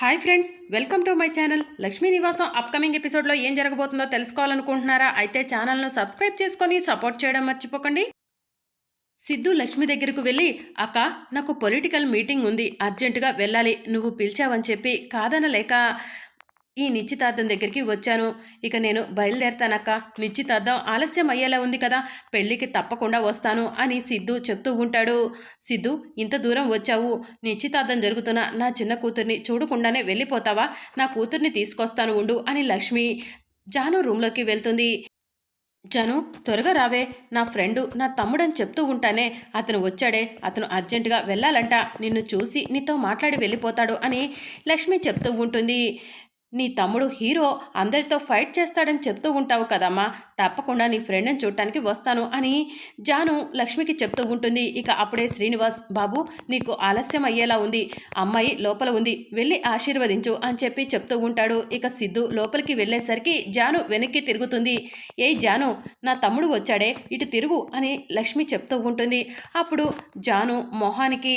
Hi friends welcome to my channel. Lakshmi Nivasam upcoming ఎపిసోడ్లో ఏం జరగబోతుందో తెలుసుకోవాలనుకుంటున్నారా? అయితే ఛానల్ను సబ్స్క్రైబ్ చేసుకొని సపోర్ట్ చేయడం మర్చిపోకండి. సిద్ధు లక్ష్మి దగ్గరకు వెళ్ళి అక్క నాకు పొలిటికల్ మీటింగ్ ఉంది. అర్జెంటుగా వెళ్ళాలి. నువ్వు పిలిచావని చెప్పి కాదనలేక ఈ నిశ్చితార్థం దగ్గరికి వచ్చాను. ఇక నేను బయలుదేరతానక్క. నిశ్చితార్థం ఆలస్యం అయ్యేలా ఉంది కదా. పెళ్ళికి తప్పకుండా వస్తాను అని సిద్ధు చెప్తూ ఉంటాడు. సిద్ధు ఇంత దూరం వచ్చావు. నిశ్చితార్థం జరుగుతున్న నా చిన్న కూతుర్ని చూడకుండానే వెళ్ళిపోతావా? నా కూతుర్ని తీసుకొస్తాను ఉండు అని లక్ష్మి జాను రూమ్లోకి వెళ్తుంది. జాను త్వరగా రావే. నా ఫ్రెండు నా తమ్ముడని చెప్తూ ఉంటానే. అతను వచ్చాడే. అతను అర్జెంటుగా వెళ్ళాలంట. నిన్ను చూసి నీతో మాట్లాడి వెళ్ళిపోతాడు అని లక్ష్మి చెప్తూ ఉంటుంది. నీ తమ్ముడు హీరో అందరితో ఫైట్ చేస్తాడని చెప్తూ ఉంటావు కదమ్మా. తప్పకుండా నీ ఫ్రెండ్ని చూడటానికి వస్తాను అని జాను లక్ష్మికి చెప్తూ ఉంటుంది. ఇక అప్పుడే శ్రీనివాస్ బాబు నీకు ఆలస్యం అయ్యేలా ఉంది. అమ్మాయి లోపల ఉంది. వెళ్ళి ఆశీర్వదించు అని చెప్పి చెప్తూ ఉంటాడు. ఇక సిద్ధు లోపలికి వెళ్ళేసరికి జాను వెనక్కి తిరుగుతుంది. ఏ జాను నా తమ్ముడు వచ్చాడే. ఇటు తిరుగు అని లక్ష్మి చెప్తూ ఉంటుంది. అప్పుడు జాను మొహానికి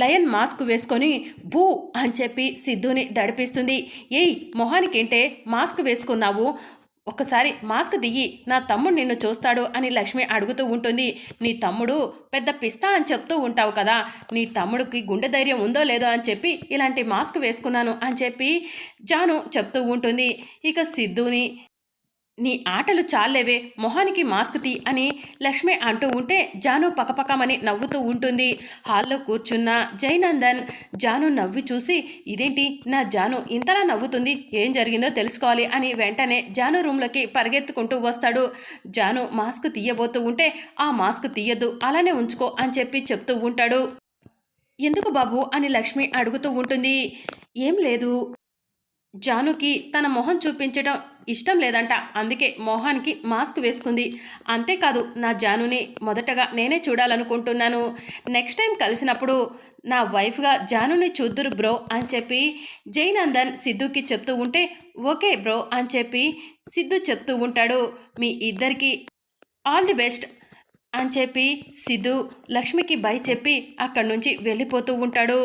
లయన్ మాస్క్ వేసుకొని భూ అని చెప్పి సిద్ధుని దడిపిస్తుంది. ఏయ్ మొహానికేంటే మాస్క్ వేసుకున్నావు? ఒకసారి మాస్క్ దిగి నా తమ్ముడు నిన్ను చూస్తాడు అని లక్ష్మి అడుగుతూ ఉంటుంది. నీ తమ్ముడు పెద్ద పిస్తా అని చెప్తూ ఉంటావు కదా నీ తమ్ముడికి గుండె ధైర్యం ఉందో లేదో అని చెప్పి ఇలాంటి మాస్క్ వేసుకున్నాను అని చెప్పి జాను చెప్తూ ఉంటుంది. ఇక సిద్ధుని నీ ఆటలు చాలేవే మొహానికి మాస్క్ తీ అని లక్ష్మి అంటూ ఉంటే జాను పకపకమని నవ్వుతూ ఉంటుంది. హాల్లో కూర్చున్న జైనందన్ జాను నవ్వి చూసి ఇదేంటి? నా జాను ఇంతలా నవ్వుతుంది. ఏం జరిగిందో తెలుసుకోవాలి అని వెంటనే జాను రూమ్లోకి పరిగెత్తుకుంటూ వస్తాడు. జాను మాస్క్ తీయబోతూ ఉంటే ఆ మాస్క్ తీయద్దు అలానే ఉంచుకో అని చెప్పి చెప్తూ ఉంటాడు. ఎందుకు బాబు? అని లక్ష్మి అడుగుతూ ఉంటుంది. ఏం లేదు. జానుకి తన మొహం చూపించడం ఇష్టం లేదంట. అందుకే మొహానికి మాస్క్ వేసుకుంది. అంతేకాదు నా జానుని మొదటగా నేనే చూడాలనుకుంటున్నాను. నెక్స్ట్ టైం కలిసినప్పుడు నా వైఫ్గా జానుని చూద్దురు బ్రో అని చెప్పి జైనందన్ సిద్ధుకి చెప్తూ ఉంటే ఓకే బ్రో అని చెప్పి సిద్ధు చెప్తూ ఉంటాడు. మీ ఇద్దరికి ఆల్ ది బెస్ట్ అని చెప్పి సిద్ధు లక్ష్మికి బై చెప్పి అక్కడి నుంచి వెళ్ళిపోతూ ఉంటాడు.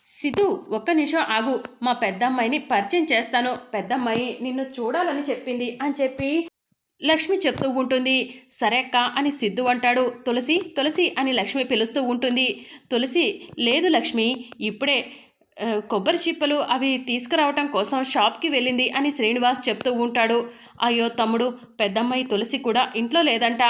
సిద్ధు ఒక్క నిమిషం ఆగు. మా పెద్దమ్మాయిని పరిచయం చేస్తాను. పెద్దమ్మాయి నిన్ను చూడాలని చెప్పింది అని చెప్పి లక్ష్మి చెప్తూ ఉంటుంది. సరే అక్క అని సిద్ధు అంటాడు. తులసి తులసి అని లక్ష్మి పిలుస్తూ ఉంటుంది. తులసి లేదు లక్ష్మి ఇప్పుడే కొబ్బరి చిప్పలు అవి తీసుకురావటం కోసం షాప్కి వెళ్ళింది అని శ్రీనివాస్ చెప్తూ ఉంటాడు. అయ్యో తమ్ముడు పెద్దమ్మాయి తులసి కూడా ఇంట్లో లేదంట.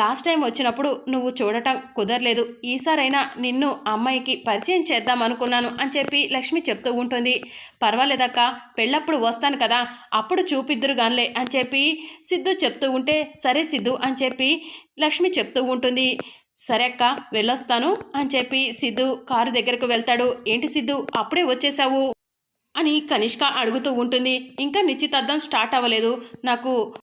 లాస్ట్ టైం వచ్చినప్పుడు నువ్వు చూడటం కుదరలేదు. ఈసారైనా నిన్ను అమ్మాయికి పరిచయం చేద్దాం అనుకున్నాను అని చెప్పి లక్ష్మి చెప్తూ ఉంటుంది. పర్వాలేదక్క పెళ్ళప్పుడు వస్తాను కదా అప్పుడు చూపిద్దరు గానిలే అని చెప్పి సిద్ధు చెప్తూ ఉంటే సరే సిద్ధు అని చెప్పి లక్ష్మి చెప్తూ ఉంటుంది. సరే అక్క వెళ్ళొస్తాను అని చెప్పి సిద్ధు కారు దగ్గరకు వెళ్తాడు. ఏంటి సిద్ధు అప్పుడే వచ్చేసావు? అని కనిష్క అడుగుతూ ఉంటుంది. ఇంకా నిశ్చితార్థం స్టార్ట్ అవ్వలేదు. నాకు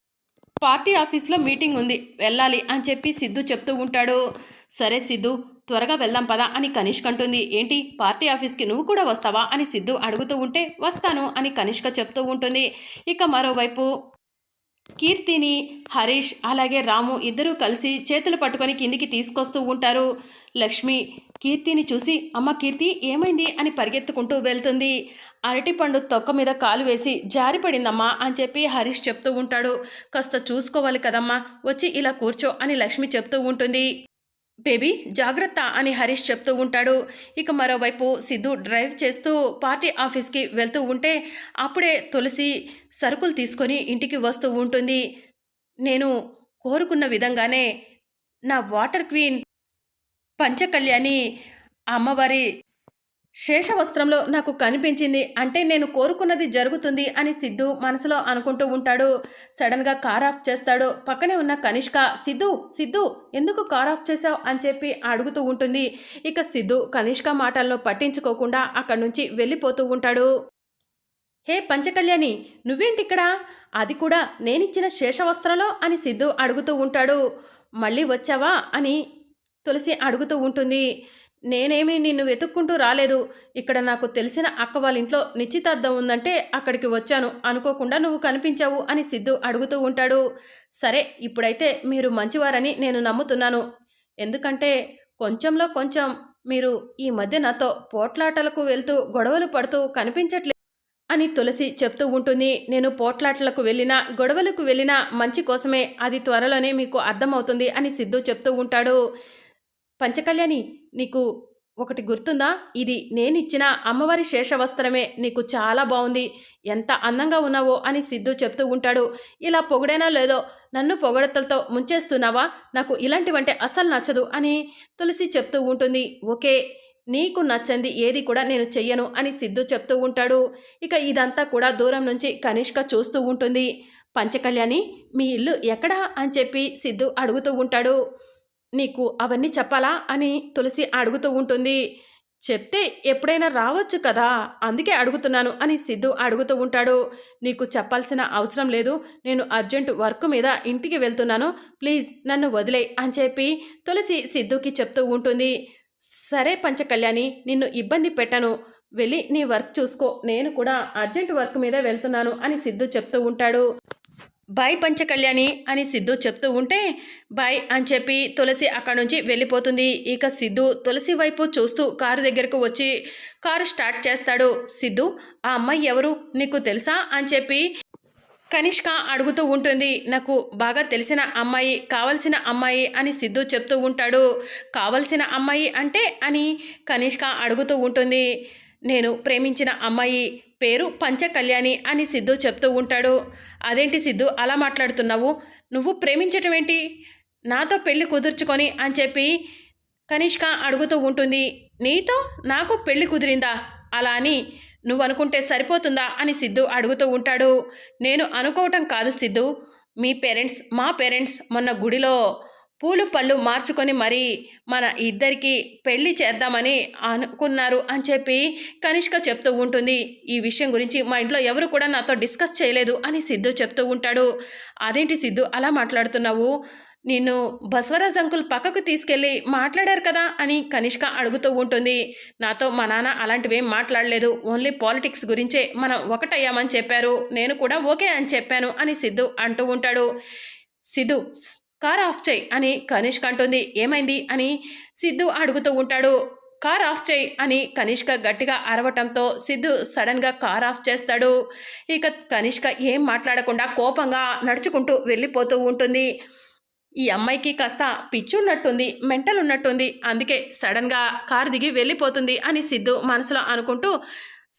పార్టీ ఆఫీస్లో మీటింగ్ ఉంది వెళ్ళాలి అని చెప్పి సిద్ధు చెప్తూ ఉంటాడు. సరే సిద్ధు త్వరగా వెళ్దాం పదా అని కనిష్క అంటుంది. ఏంటి పార్టీ ఆఫీస్కి నువ్వు కూడా వస్తావా? అని సిద్ధు అడుగుతూ ఉంటే వస్తాను అని కనిష్క చెప్తూ ఉంటుంది. ఇక మరోవైపు కీర్తిని హరీష్ అలాగే రాము ఇద్దరూ కలిసి చేతులు పట్టుకొని కిందికి తీసుకొస్తూ ఉంటారు. లక్ష్మి కీర్తిని చూసి అమ్మ కీర్తి ఏమైంది? అని పరిగెత్తుకుంటూ వెళ్తుంది. అరటిపండు తొక్క మీద కాలు వేసి జారిపడిందమ్మా అని చెప్పి హరీష్ చెప్తూ ఉంటాడు. కాస్త చూసుకోవాలి కదమ్మా వచ్చి ఇలా కూర్చో అని లక్ష్మి చెప్తూ ఉంటుంది. బేబీ జాగ్రత్త అని హరీష్ చెప్తూ ఉంటాడు. ఇక మరోవైపు సిద్ధు డ్రైవ్ చేస్తూ పార్టీ ఆఫీస్కి వెళ్తూ ఉంటే అప్పుడే తులసి సరుకులు తీసుకొని ఇంటికి వస్తూ ఉంటుంది. నేను కోరుకున్న విధంగానే నా వాటర్ క్వీన్ పంచకళ్యాణి అమ్మవారి శేషవస్త్రంలో నాకు కనిపించింది. అంటే నేను కోరుకున్నది జరుగుతుంది అని సిద్ధు మనసులో అనుకుంటూ ఉంటాడు. సడన్గా కార్ ఆఫ్ చేస్తాడు. పక్కనే ఉన్న కనిష్క సిద్ధు సిద్ధు ఎందుకు కార్ ఆఫ్ చేశావు? అని చెప్పి అడుగుతూ ఉంటుంది. ఇక సిద్ధు కనిష్క మాటల్లో పట్టించుకోకుండా అక్కడి నుంచి వెళ్ళిపోతూ ఉంటాడు. హే పంచకళ్యాణి నువ్వేంటి ఇక్కడ అది కూడా నేనిచ్చిన శేషవస్త్రంలో? అని సిద్ధు అడుగుతూ ఉంటాడు. మళ్ళీ వచ్చావా? అని తులసి అడుగుతూ ఉంటుంది. నేనేమీ నిన్ను వెతుక్కుంటూ రాలేదు. ఇక్కడ నాకు తెలిసిన అక్క వాళ్ళ ఇంట్లో నిశ్చితార్థం ఉందంటే అక్కడికి వచ్చాను. అనుకోకుండా నువ్వు కనిపించావు అని సిద్ధు అడుగుతూ ఉంటాడు. సరే ఇప్పుడైతే మీరు మంచివారని నేను నమ్ముతున్నాను. ఎందుకంటే కొంచెంలో కొంచెం మీరు ఈ మధ్య నాతో పోట్లాటలకు వెళ్తూ గొడవలు పడుతూ కనిపించట్లేదు అని తులసి చెప్తూ ఉంటుంది. నేను పోట్లాటలకు వెళ్ళినా గొడవలకు వెళ్ళినా మంచి కోసమే. అది త్వరలోనే మీకు అర్థమవుతుంది అని సిద్ధు చెప్తూ ఉంటాడు. పంచకళ్యాణి నీకు ఒకటి గుర్తుందా? ఇది నేనిచ్చిన అమ్మవారి శేషవస్త్రమే. నీకు చాలా బాగుంది ఎంత అందంగా ఉన్నావో అని సిద్ధు చెప్తూ ఉంటాడు. ఇలా పొగడైనా లేదో నన్ను పొగడతలతో ముంచేస్తున్నావా? నాకు ఇలాంటివంటే అసలు నచ్చదు అని తులసి చెప్తూ ఉంటుంది. ఓకే నీకు నచ్చంది ఏది కూడా నేను చెయ్యను అని సిద్ధు చెప్తూ ఉంటాడు. ఇక ఇదంతా కూడా దూరం నుంచి కనిష్క చూస్తూ ఉంటుంది. పంచకళ్యాణి మీ ఇల్లు ఎక్కడా? అని చెప్పి సిద్ధు అడుగుతూ ఉంటాడు. నీకు అవన్నీ చెప్పాలా? అని తులసి అడుగుతూ ఉంటుంది. చెప్తే ఎప్పుడైనా రావచ్చు కదా? అందుకే అడుగుతున్నాను అని సిద్ధు అడుగుతూ ఉంటాడు. నీకు చెప్పాల్సిన అవసరం లేదు. నేను అర్జెంట్ వర్క్ మీద ఇంటికి వెళ్తున్నాను. ప్లీజ్ నన్ను వదిలే అని చెప్పి తులసి సిద్ధుకి చెప్తూ ఉంటుంది. సరే పంచకళ్యాణి నిన్ను ఇబ్బంది పెట్టను. వెళ్ళి నీ వర్క్ చూసుకో. నేను కూడా అర్జెంట్ వర్క్ మీద వెళ్తున్నాను అని సిద్ధు చెప్తూ ఉంటాడు. బాయ్ పంచకళ్యాణి అని సిద్ధు చెప్తూ ఉంటే బాయ్ అని చెప్పి తులసి అక్కడి నుంచి వెళ్ళిపోతుంది. ఇక సిద్ధు తులసి వైపు చూస్తూ కారు దగ్గరకు వచ్చి కారు స్టార్ట్ చేస్తాడు. సిద్ధు ఆ అమ్మాయి ఎవరు? నీకు తెలుసా? అని చెప్పి కనిష్క అడుగుతూ ఉంటుంది. నాకు బాగా తెలిసిన అమ్మాయి కావలసిన అమ్మాయి అని సిద్ధు చెప్తూ ఉంటాడు. కావలసిన అమ్మాయి అంటే అని కనిష్క అడుగుతూ ఉంటుంది. నేను ప్రేమించిన అమ్మాయి పేరు పంచకళ్యాణి అని సిద్ధు చెప్తూ ఉంటాడు. అదేంటి సిద్ధు అలా మాట్లాడుతున్నావు? నువ్వు ప్రేమించటం ఏంటి? నాతో పెళ్ళి కుదుర్చుకొని అని చెప్పి కనిష్క అడుగుతూ ఉంటుంది. నీతో? నాకు పెళ్ళి కుదిరిందా? అలా అని నువ్వు అనుకుంటే సరిపోతుందా? అని సిద్ధు అడుగుతూ ఉంటాడు. నేను అనుకోవటం కాదు సిద్ధు. మీ పేరెంట్స్ మా పేరెంట్స్ మొన్న గుడిలో పూలు పళ్ళు మార్చుకొని మరి మన ఇద్దరికి పెళ్ళి చేద్దామని అనుకున్నారు అని చెప్పి కనిష్క చెప్తూ ఉంటుంది. ఈ విషయం గురించి మా ఇంట్లో ఎవరు కూడా నాతో డిస్కస్ చేయలేదు అని సిద్ధు చెప్తూ ఉంటాడు. అదేంటి సిద్ధు అలా మాట్లాడుతున్నావు? నిన్ను బస్వరాజ్ అంకుల్ పక్కకు తీసుకెళ్ళి మాట్లాడారు కదా అని కనిష్క అడుగుతూ ఉంటుంది. నాతో మా నాన్న అలాంటివేం మాట్లాడలేదు. ఓన్లీ పాలిటిక్స్ గురించే మనం ఒకటయ్యామని చెప్పారు. నేను కూడా ఓకే అని చెప్పాను అని సిద్ధు అంటూ ఉంటాడు. సిద్ధు కార్ ఆఫ్ చేయి అని కనిష్క అంటుంది. ఏమైంది? అని సిద్ధు అడుగుతూ ఉంటాడు. కార్ ఆఫ్ చేయి అని కనిష్క గట్టిగా అరవటంతో సిద్ధు సడన్గా కార్ ఆఫ్ చేస్తాడు. ఇక కనిష్క ఏం మాట్లాడకుండా కోపంగా నడుచుకుంటూ వెళ్ళిపోతూ ఉంటుంది. ఈ అమ్మాయికి కాస్త పిచ్చి ఉన్నట్టుంది మెంటల్ ఉన్నట్టుంది అందుకే సడన్గా కారు దిగి వెళ్ళిపోతుంది అని సిద్ధు మనసులో అనుకుంటూ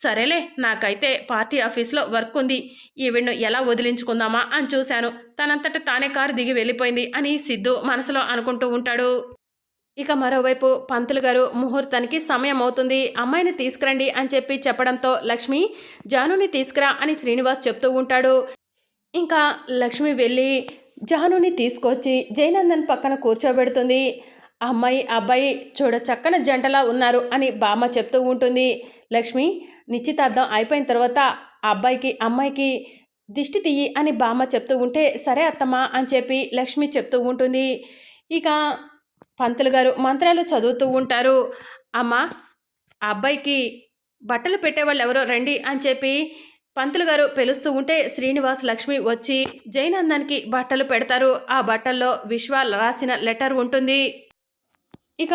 సరేలే నాకైతే పార్టీ ఆఫీస్లో వర్క్ ఉంది ఈవిడ్ను ఎలా వదిలించుకుందామా అని చూశాను. తనంతట తానే కారు దిగి వెళ్ళిపోయింది అని సిద్ధు మనసులో అనుకుంటూ ఉంటాడు. ఇక మరోవైపు పంతులు గారు ముహూర్తానికి సమయం అవుతుంది. అమ్మాయిని తీసుకురండి అని చెప్పి చెప్పడంతో లక్ష్మి జానుని తీసుకురా అని శ్రీనివాస్ చెప్తూ ఉంటాడు. ఇంకా లక్ష్మి వెళ్ళి జానుని తీసుకొచ్చి జయనందన్ పక్కన కూర్చోబెడుతుంది. అమ్మాయి అబ్బాయి చూడ చక్కన జంటలా ఉన్నారు అని బామ్మ చెప్తూ ఉంటుంది. లక్ష్మి నిశ్చితార్థం అయిపోయిన తర్వాత అబ్బాయికి అమ్మాయికి దిష్టి తీయి అని బామ్మ చెప్తూ ఉంటే సరే అత్తమ్మ అని చెప్పి లక్ష్మి చెప్తూ ఉంటుంది. ఇక పంతులు గారు మంత్రాలు చదువుతూ ఉంటారు. అమ్మ అబ్బాయికి బట్టలు పెట్టేవాళ్ళు ఎవరో రండి అని చెప్పి పంతులు గారు పిలుస్తూ ఉంటే శ్రీనివాస్ లక్ష్మి వచ్చి జయనందన్కి బట్టలు పెడతారు. ఆ బట్టల్లో విశ్వ రాసిన లెటర్ ఉంటుంది. ఇక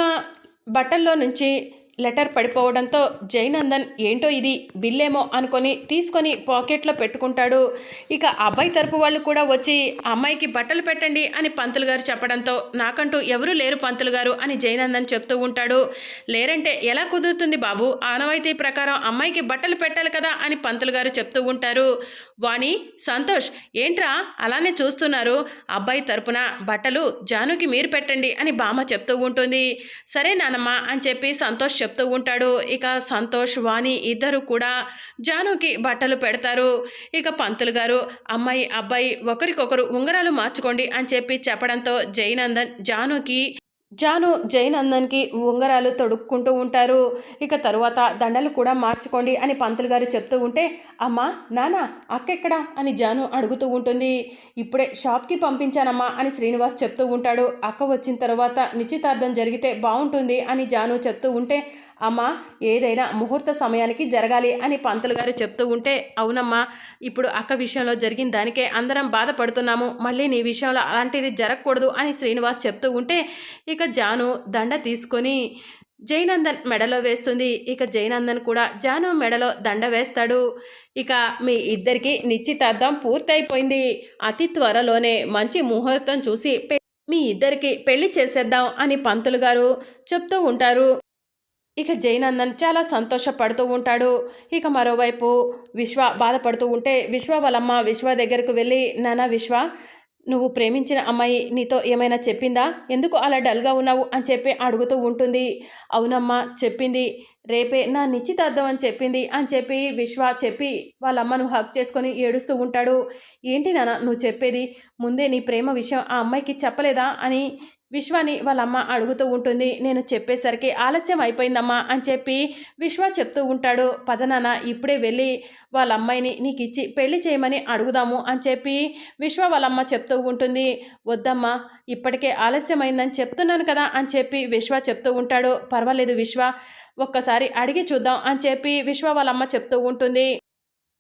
బట్టల్లో నుంచి లెటర్ పడిపోవడంతో జయనందన్ ఏంటో ఇది? బిల్లేమో అనుకొని తీసుకొని పాకెట్లో పెట్టుకుంటాడు. ఇక అబ్బాయి తరపు వాళ్ళు కూడా వచ్చి అమ్మాయికి బట్టలు పెట్టండి అని పంతులు గారు చెప్పడంతో నాకంటూ ఎవరు లేరు పంతులు గారు అని జయనందన్ చెప్తూ ఉంటాడు. లేరంటే ఎలా కుదురుతుంది బాబు? ఆనవాయితీ ప్రకారం అమ్మాయికి బట్టలు పెట్టాలి కదా అని పంతులు గారు చెప్తూ ఉంటారు. వాణి సంతోష్ ఏంట్రా అలానే చూస్తున్నారు? అబ్బాయి తరపున బట్టలు జానుకి మీరు పెట్టండి అని బామ్మ చెప్తూ ఉంటుంది. సరే నానమ్మ అని చెప్పి సంతోష్ చెప్తూ ఉంటాడు. ఇక సంతోష్ వాణి ఇద్దరు కూడా జానుకి బట్టలు పెడతారు. ఇక పంతులు గారు అమ్మాయి అబ్బాయి ఒకరికొకరు ఉంగరాలు మార్చుకోండి అని చెప్పి చెప్పడంతో జయనందన్ జానుకి జాను జయనందన్కి ఉంగరాలు తొడుక్కుంటూ ఉంటారు. ఇక తరువాత దండలు కూడా మార్చుకోండి అని పంతులు గారు చెప్తూ ఉంటే అమ్మా నానా అక్కెక్కడా? అని జాను అడుగుతూ ఉంటుంది. ఇప్పుడే షాప్కి పంపించానమ్మా అని శ్రీనివాస్ చెప్తూ ఉంటాడు. అక్క వచ్చిన తర్వాత నిశ్చితార్థం జరిగితే బాగుంటుంది అని జాను చెప్తూ ఉంటే అమ్మ ఏదైనా ముహూర్త సమయానికి జరగాలి అని పంతులు గారు చెప్తూ ఉంటే అవునమ్మా ఇప్పుడు అక్క విషయంలో జరిగిన దానికే అందరం బాధపడుతున్నాము. మళ్ళీ నీ విషయంలో అలాంటిది జరగకూడదు అని శ్రీనివాస్ చెప్తూ ఉంటే ఇక జాను దండ తీసుకొని జయనందన్ మెడలో వేస్తుంది. ఇక జయనందన్ కూడా జాను మెడలో దండ వేస్తాడు. ఇక మీ ఇద్దరికి నిశ్చితార్థం పూర్తయిపోయింది. అతి త్వరలోనే మంచి ముహూర్తం చూసి మీ ఇద్దరికి పెళ్ళి చేసేద్దాం అని పంతులు గారు చెప్తూ ఉంటారు. ఇక జైనందన్ చాలా సంతోషపడుతూ ఉంటాడు. ఇక మరోవైపు విశ్వ బాధపడుతూ ఉంటే విశ్వ వాళ్ళమ్మ విశ్వ దగ్గరకు వెళ్ళి నానా విశ్వ నువ్వు ప్రేమించిన అమ్మాయి నీతో ఏమైనా చెప్పిందా? ఎందుకు అలా డల్గా ఉన్నావు? అని చెప్పి అడుగుతూ ఉంటుంది. అవునమ్మా చెప్పింది. రేపే నా నిశ్చితార్థం అని చెప్పింది అని చెప్పి విశ్వ చెప్పి వాళ్ళ అమ్మను హక్ చేసుకొని ఏడుస్తూ ఉంటాడు. ఏంటి నాన్న నువ్వు చెప్పేది? ముందే నీ ప్రేమ విషయం ఆ అమ్మాయికి చెప్పలేదా? అని విశ్వాని వాళ్ళ అమ్మ అడుగుతూ ఉంటుంది నేను చెప్పేసరికి ఆలస్యం అయిపోయిందమ్మా అని చెప్పి విశ్వ చెప్తూ ఉంటాడు. పదనాన్న ఇప్పుడే వెళ్ళి వాళ్ళ అమ్మాయిని నీకు ఇచ్చి పెళ్ళి చేయమని అడుగుదాము అని చెప్పి విశ్వ వాళ్ళమ్మ చెప్తూ ఉంటుంది. వద్దమ్మా ఇప్పటికే ఆలస్యమైందని చెప్తున్నాను కదా అని చెప్పి విశ్వ చెప్తూ ఉంటాడు. పర్వాలేదు విశ్వ ఒక్కసారి అడిగి చూద్దాం అని చెప్పి విశ్వ వాళ్ళ అమ్మ చెప్తూ ఉంటుంది.